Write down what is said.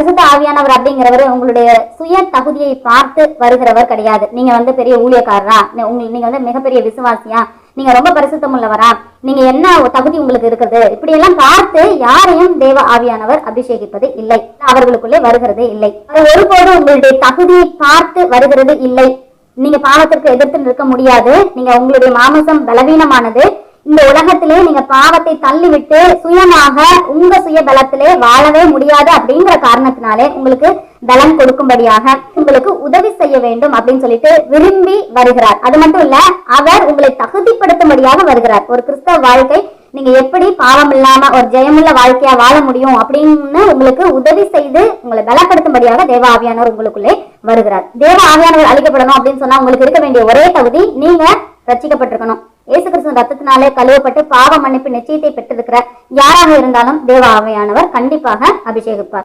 பரிசுத்த ஆவியானவர் அப்படிங்கிறவர் உங்களுடைய சுய தகுதியை பார்த்து வருகிறவர் கிடையாது. நீங்க வந்து பெரிய ஊழியக்காரரா? உங்களுக்கு நீங்க வந்து மிகப்பெரிய விசுவாசியா? நீங்க ரொம்ப பரிசுத்தம் உள்ளவரா நீங்க என்ன தகுதி உங்களுக்கு இருக்குது? இப்படி எல்லாம் பார்த்து யாரையும் தேவ ஆவியானவர் அபிஷேகிப்பது இல்லை. அவர்களுக்குள்ளே வருகிறது இல்லை. ஒருபோதும் உங்களுடைய தகுதியை பார்த்து வருகிறது இல்லை. நீங்க பாவத்திற்கு எதிர்த்து நிற்க முடியாது. நீங்க உங்களுடைய மாமசம் பலவீனமானது. இந்த உலகத்திலே நீங்க பாவத்தை தள்ளிவிட்டு சுயமாக உங்க சுய பலத்திலே வாழவே முடியாது அப்படிங்கிற காரணத்தினாலே உங்களுக்கு பலம் கொடுக்கும்படியாக உங்களுக்கு உதவி செய்ய வேண்டும் அப்படின்னு சொல்லிட்டு விரும்பி வருகிறார். அது மட்டும் இல்ல அவர் உங்களை தகுதிப்படுத்தும்படியாக வருகிறார். ஒரு கிறிஸ்தவ வாழ்க்கை நீங்க எப்படி பாவம் இல்லாம ஒரு ஜெயமுள்ள வாழ்க்கையா வாழ முடியும் அப்படின்னு உங்களுக்கு உதவி செய்து உங்களை பலப்படுத்தும்படியாக தேவ ஆவியானவர் உங்களுக்குள்ளே வருகிறார். தேவ ஆவியானவர் அழிக்கப்படணும் அப்படின்னு சொன்னா உங்களுக்கு இருக்க வேண்டிய ஒரே தகுதி நீங்க ரச்சிக்கப்பட்டிருக்கணும் இயேசு கிறிஸ்துவின் ரத்தத்தினாலே கழுவப்பட்டு பாவ மன்னிப்பு நிச்சயத்தை பெற்றிருக்கிற யாராக இருந்தாலும் தேவ ஆவையானவர் கண்டிப்பாக அபிஷேகிப்பார்.